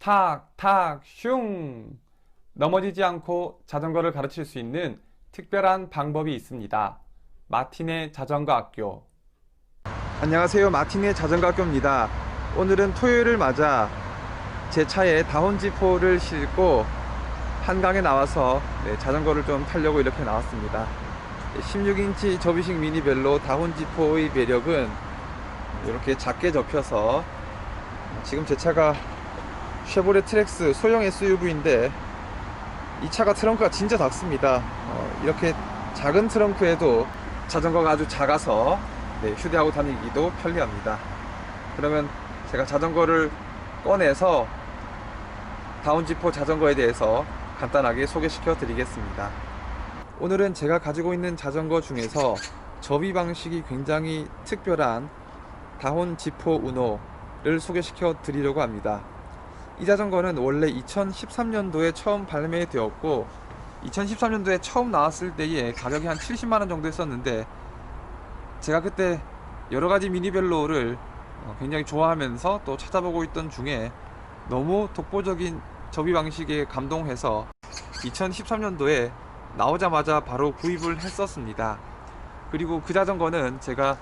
탁, 탁, 슝! 넘어지지 않고 자전거를 가르칠 수 있는 특별한 방법이 있습니다. 마틴의 자전거 학교. 안녕하세요. 마틴의 자전거 학교입니다. 오늘은 토요일을 맞아 제 차에 다운지포를 싣고 한강에 나와서 네, 자전거를 좀 타려고 이렇게 나왔습니다. 16인치 접이식 미니벨로 다운지포의 매력은 이렇게 작게 접혀서 지금 제 차가 쉐보레 트렉스 소형 SUV인데 이 차가 트렁크가 진짜 작습니다. 어, 이렇게 작은 트렁크에도 자전거가 아주 작아서 네, 휴대하고 다니기도 편리합니다. 그러면 제가 자전거를 꺼내서 다운지포 자전거에 대해서 간단하게 소개시켜 드리겠습니다. 오늘은 제가 가지고 있는 자전거 중에서 접이 방식이 굉장히 특별한 다운지포 우노를 소개시켜 드리려고 합니다. 이 자전거는 원래 2013년도에 처음 발매되었고 2013년도에 처음 나왔을 때에 가격이 한 70만원 정도 했었는데 제가 그때 여러 가지 미니벨로를 어, 굉장히 좋아하면서 또 찾아보고 있던 중에 너무 독보적인 접이 방식에 감동해서 2013년도에 나오자마자 바로 구입을 했었습니다. 그리고 그 자전거는 제가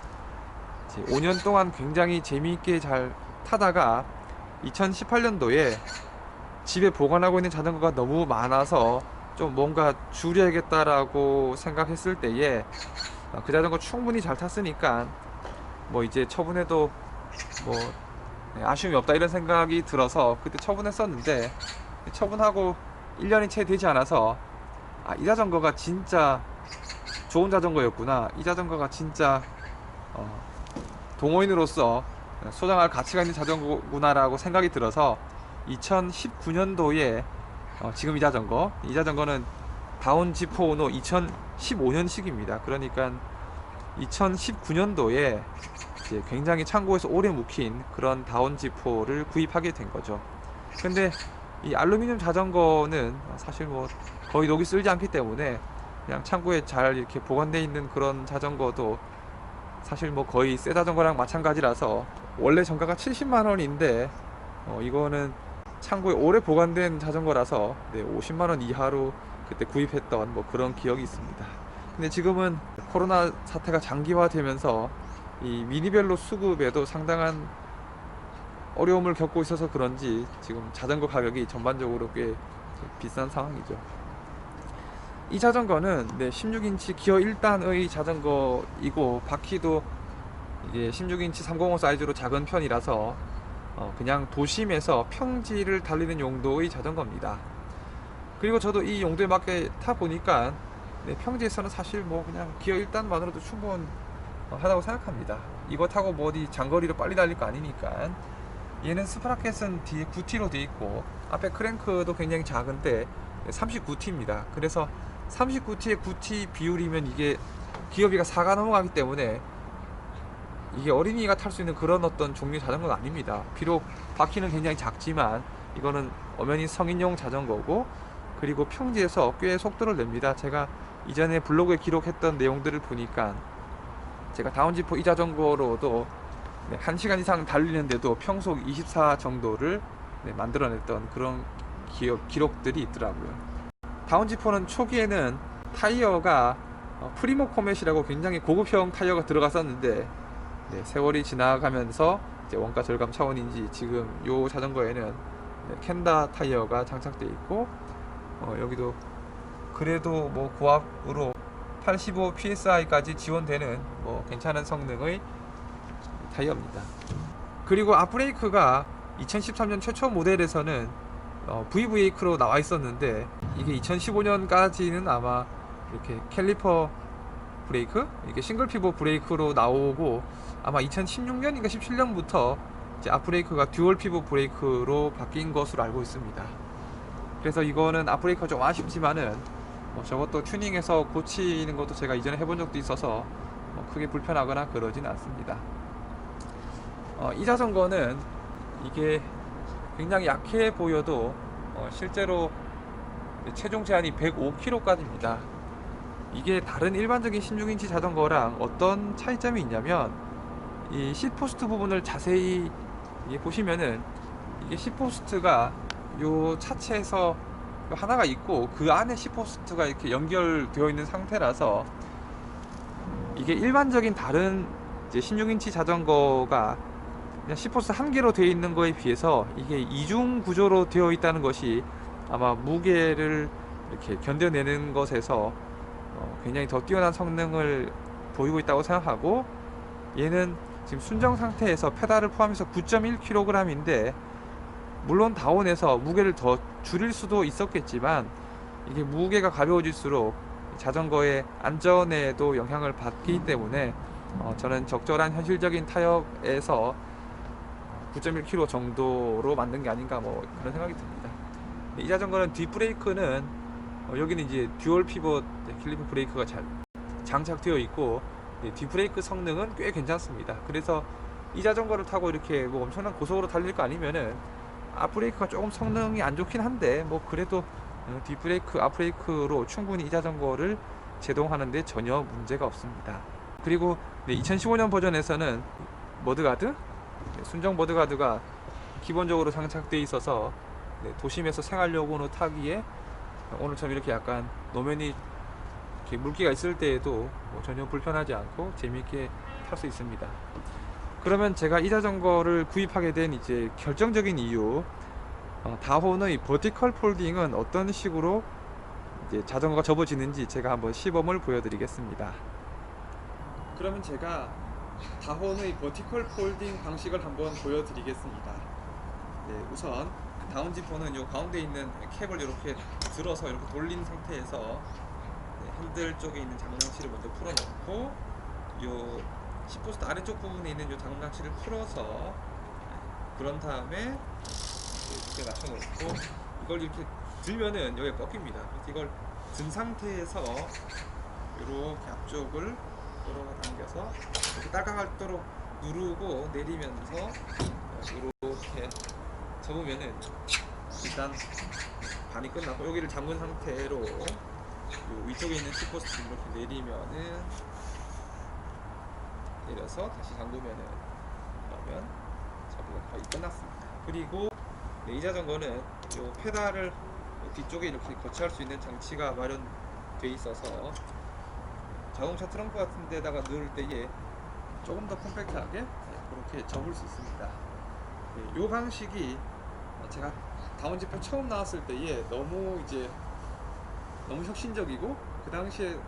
이제 5년 동안 굉장히 재미있게 잘 타다가 2018년도에 집에 보관하고 있는 자전거가 너무 많아서 좀 뭔가 줄여야겠다라고 생각했을 때에 아, 그 자전거 충분히 잘 탔으니까 뭐 이제 처분해도 뭐 네, 아쉬움이 없다 이런 생각이 들어서 그때 처분했었는데 처분하고 1년이 채 되지 않아서 아, 이 자전거가 진짜 좋은 자전거였구나. 이 자전거가 진짜 어, 동호인으로서 소장할 가치가 있는 자전거구나라고 생각이 들어서 2019년도에 어, 지금 이 자전거 이 자전거는 다운 지포 오노 2015년식입니다. 그러니까 2019년도에 이제 굉장히 창고에서 오래 묵힌 그런 다운 지포를 구입하게 된 거죠. 근데 이 알루미늄 자전거는 사실 뭐 거의 녹이 쓸지 않기 때문에 그냥 창고에 잘 이렇게 보관되어 있는 그런 자전거도 사실 뭐 거의 새 자전거랑 마찬가지라서 원래 정가가 70만 원인데 어, 이거는 창고에 오래 보관된 자전거라서 네, 50만 원 이하로 그때 구입했던 뭐 그런 기억이 있습니다. 근데 지금은 코로나 사태가 장기화되면서 이 미니벨로 수급에도 상당한 어려움을 겪고 있어서 그런지 지금 자전거 가격이 전반적으로 꽤 비싼 상황이죠. 이 자전거는 네, 16인치 기어 1단의 자전거이고 바퀴도 이게 16인치 305 사이즈로 작은 편이라서 어, 그냥 도심에서 평지를 달리는 용도의 자전거입니다. 그리고 저도 이 용도에 맞게 타 보니까 네, 평지에서는 사실 뭐 그냥 기어 1단만으로도 충분하다고 생각합니다. 이거 타고 뭐 어디 장거리로 빨리 달릴 거 아니니까 얘는 스프라켓은 뒤에 9T로 되어 있고 앞에 크랭크도 굉장히 작은데 39T입니다. 그래서 39T의 9T 비율이면 이게 기어비가 4가 넘어가기 때문에 이게 어린이가 탈 수 있는 그런 어떤 종류의 자전거는 아닙니다. 비록 바퀴는 굉장히 작지만 이거는 엄연히 성인용 자전거고 그리고 평지에서 꽤 속도를 냅니다. 제가 이전에 블로그에 기록했던 내용들을 보니까 제가 다운지포 이 자전거로도 네, 1시간 이상 달리는데도 평속 24 정도를 네, 만들어냈던 그런 기억, 기록들이 있더라고요. 다운지포는 초기에는 타이어가 어, 프리모 코멧이라고 굉장히 고급형 타이어가 들어갔었는데 네, 세월이 지나가면서 이제 원가 절감 차원인지 지금 요 자전거에는 네, 켄다 타이어가 장착되어 있고 어, 여기도 그래도 뭐 고압으로 85 psi까지 지원되는 뭐 괜찮은 성능의 타이어입니다. 그리고 앞브레이크가 2013년 최초 모델에서는 어, VVA크로 나와 있었는데 이게 2015년까지는 아마 이렇게 캘리퍼 브레이크 이게 싱글 피벗 브레이크로 나오고 아마 2016년인가 17년부터 이제 앞브레이크가 듀얼 피벗 브레이크로 바뀐 것으로 알고 있습니다. 그래서 이거는 앞브레이크가 좀 아쉽지만은 뭐 저것도 튜닝해서 고치는 것도 제가 이전에 해본 적도 있어서 뭐 크게 불편하거나 그러진 않습니다. 어, 이 자전거는 이게 굉장히 약해 보여도 어, 실제로 체중 제한이 105kg까지입니다. 이게 다른 일반적인 16인치 자전거랑 어떤 차이점이 있냐면 이 시트포스트 부분을 자세히 보시면은 이게 시트포스트가 요 차체에서 요 하나가 있고 그 안에 시포스트가 이렇게 연결되어 있는 상태라서 이게 일반적인 다른 이제 16인치 자전거가 그냥 시포스 한 개로 되어 있는 거에 비해서 이게 이중 구조로 되어 있다는 것이 아마 무게를 이렇게 견뎌내는 것에서 어, 굉장히 더 뛰어난 성능을 보이고 있다고 생각하고 얘는 지금 순정 상태에서 페달을 포함해서 9.1kg인데 물론 다운에서 무게를 더 줄일 수도 있었겠지만 이게 무게가 가벼워질수록 자전거의 안전에도 영향을 받기 때문에 어, 저는 적절한 현실적인 타협에서 9.1kg 정도로 만든 게 아닌가 뭐 그런 생각이 듭니다. 이 자전거는 뒷브레이크는 어, 여기는 이제 듀얼 피벗 킬리프 브레이크가 잘 장착되어 있고 네, 뒷브레이크 성능은 꽤 괜찮습니다. 그래서 이 자전거를 타고 이렇게 뭐 엄청난 고속으로 달릴 거 아니면은 앞브레이크가 조금 성능이 안 좋긴 한데 뭐 그래도 어, 뒷브레이크 앞브레이크로 충분히 이 자전거를 제동하는데 전혀 문제가 없습니다. 그리고 네, 2015년 버전에서는 머드가드 네, 순정 머드가드가 기본적으로 장착되어 있어서 네, 도심에서 생활용으로 타기에 오늘처럼 이렇게 약간 노면이 이렇게 물기가 있을 때에도 뭐 전혀 불편하지 않고 재미있게 탈 수 있습니다. 그러면 제가 이 자전거를 구입하게 된 이제 결정적인 이유 어, 다혼의 버티컬 폴딩은 어떤 식으로 이제 자전거가 접어지는지 제가 한번 시범을 보여드리겠습니다. 그러면 제가 다혼의 버티컬 폴딩 방식을 한번 보여드리겠습니다. 네, 우선 다운 지퍼는 요 가운데 있는 캡을 이렇게 들어서 이렇게 돌린 상태에서 네, 핸들 쪽에 있는 장장치를 먼저 풀어놓고 요 시포스트 아래쪽 부분에 있는 요 장장치를 풀어서 네, 그런 다음에 이렇게 맞춰놓고 이걸 이렇게 들면은 여기가 꺾입니다. 이걸 든 상태에서 이렇게 앞쪽을 끌어당겨서 이렇게 딸깍할도록 누르고 내리면서 이렇게 접으면은 일단 반이 끝나고 여기를 잠근 상태로 요 위쪽에 있는 시포스트 이렇게 내리면은 내려서 다시 잠그면은 그러면 접이가 거의 끝났습니다. 그리고 네, 이 자전거는 요 페달을 요 뒤쪽에 이렇게 거치할 수 있는 장치가 마련돼 있어서 자동차 트렁크 같은 데다가 넣을 때에 조금 더 컴팩트하게 그렇게 접을 수 있습니다. 네, 요 방식이 제가 다운지퍼 처음 나왔을 때에 너무 이제 너무 혁신적이고 그 당시에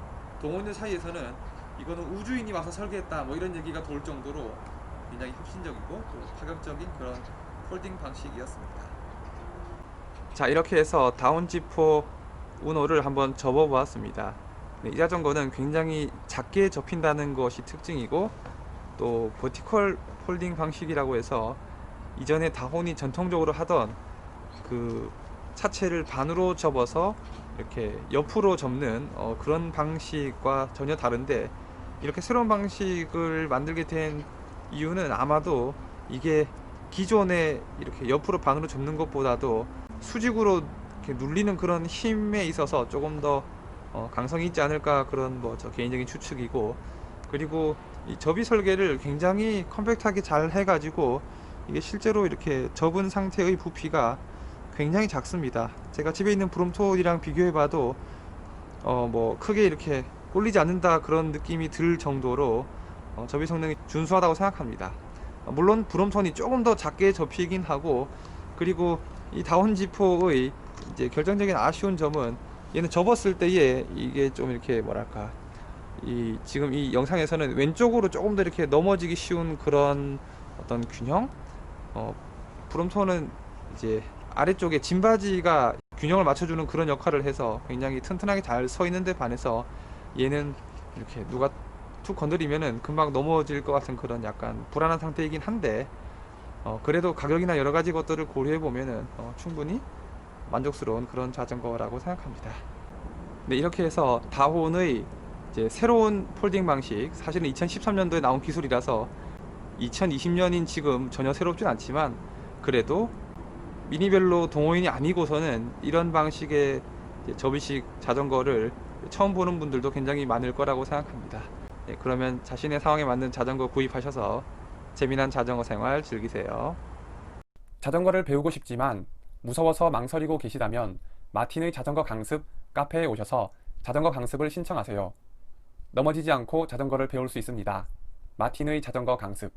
동호인들 사이에서는 이거는 우주인이 와서 설계했다 뭐 이런 얘기가 돌 정도로 굉장히 혁신적이고 또 파격적인 그런 폴딩 방식이었습니다. 자 이렇게 해서 다운지포 우노를 한번 접어보았습니다. 네, 이 자전거는 굉장히 작게 접힌다는 것이 특징이고 또 버티컬 폴딩 방식이라고 해서 이전에 다혼이 전통적으로 하던 그 차체를 반으로 접어서 이렇게 옆으로 접는 어, 그런 방식과 전혀 다른데 이렇게 새로운 방식을 만들게 된 이유는 아마도 이게 기존에 이렇게 옆으로 반으로 접는 것보다도 수직으로 이렇게 눌리는 그런 힘에 있어서 조금 더 어, 강성이 있지 않을까 그런 뭐 저 개인적인 추측이고 그리고 이 접이 설계를 굉장히 컴팩트하게 잘 해가지고 이게 실제로 이렇게 접은 상태의 부피가 굉장히 작습니다. 제가 집에 있는 브롬톤이랑 비교해봐도 어 뭐 크게 이렇게 꼴리지 않는다 그런 느낌이 들 정도로 어, 접이 성능이 준수하다고 생각합니다. 어, 물론 브롬톤이 조금 더 작게 접히긴 하고 그리고 이 다운 지포의 이제 결정적인 아쉬운 점은 얘는 접었을 때에 이게 좀 이렇게 뭐랄까 이 지금 이 영상에서는 왼쪽으로 조금 더 이렇게 넘어지기 쉬운 그런 어떤 균형 어 브롬톤은 이제 아래쪽에 짐바지가 균형을 맞춰주는 그런 역할을 해서 굉장히 튼튼하게 잘 서 있는데 반해서 얘는 이렇게 누가 툭 건드리면은 금방 넘어질 것 같은 그런 약간 불안한 상태이긴 한데 어 그래도 가격이나 여러 가지 것들을 고려해 보면은 어 충분히 만족스러운 그런 자전거라고 생각합니다. 네 이렇게 해서 다혼의 이제 새로운 폴딩 방식 사실은 2013년도에 나온 기술이라서 2020년인 지금 전혀 새롭진 않지만 그래도 미니벨로 동호인이 아니고서는 이런 방식의 접이식 자전거를 처음 보는 분들도 굉장히 많을 거라고 생각합니다. 네, 그러면 자신의 상황에 맞는 자전거 구입하셔서 재미난 자전거 생활 즐기세요. 자전거를 배우고 싶지만 무서워서 망설이고 계시다면 마틴의 자전거 강습 카페에 오셔서 자전거 강습을 신청하세요. 넘어지지 않고 자전거를 배울 수 있습니다. 마틴의 자전거 강습